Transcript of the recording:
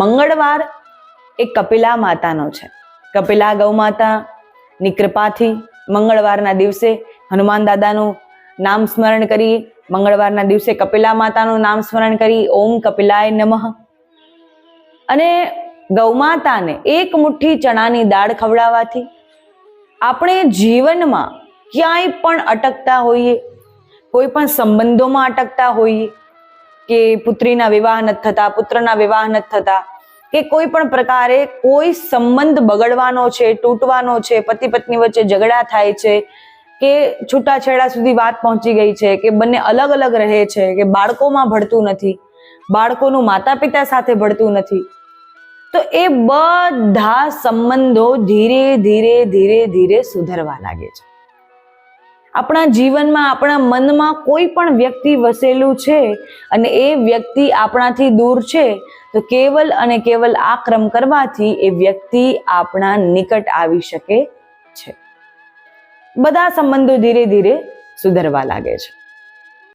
મંગળવાર એ કપિલા માતાનો છે. કપિલા ગૌ માતાની કૃપાથી મંગળવારના દિવસે હનુમાન દાદાનું નામ સ્મરણ કરી, મંગળવારના દિવસે કપિલા માતાનું નામ સ્મરણ કરી, ઓમ કપિલાય નમઃ. અને ગૌમાતાને એક મુઠ્ઠી ચણાની દાળ ખવડાવવાથી આપણે જીવનમાં ક્યાંય પણ અટકતા હોઈએ, કોઈ પણ સંબંધોમાં અટકતા હોઈએ કે પુત્રીના વિવાહ નથી થતા, પુત્રના વિવાહ નથી થતા, કે કોઈ પણ પ્રકારે કોઈ સંબંધ બગડવાનો છે, તૂટવાનો છે, પતિ પત્ની વચ્ચે ઝઘડા થાય છે, કે છૂટાછેડા સુધી વાત પહોંચી ગઈ છે, કે બંને અલગ અલગ રહે છે, કે બાળકોમાં ભળતું નથી, બાળકોનું માતા પિતા સાથે ભળતું નથી. તો એ બધા સંબંધો ધીરે ધીરે ધીરે ધીરે સુધરવા લાગે છે. આપણા જીવનમાં, આપણા મનમાં કોઈ પણ વ્યક્તિ વસેલું છે અને એ વ્યક્તિ આપણાથી દૂર છે, તો કેવલ અને કેવલ આ ક્રમ કરવાથી એ વ્યક્તિ આપણા નિકટ આવી શકે છે. બધા સંબંધો ધીરે ધીરે સુધરવા લાગે છે.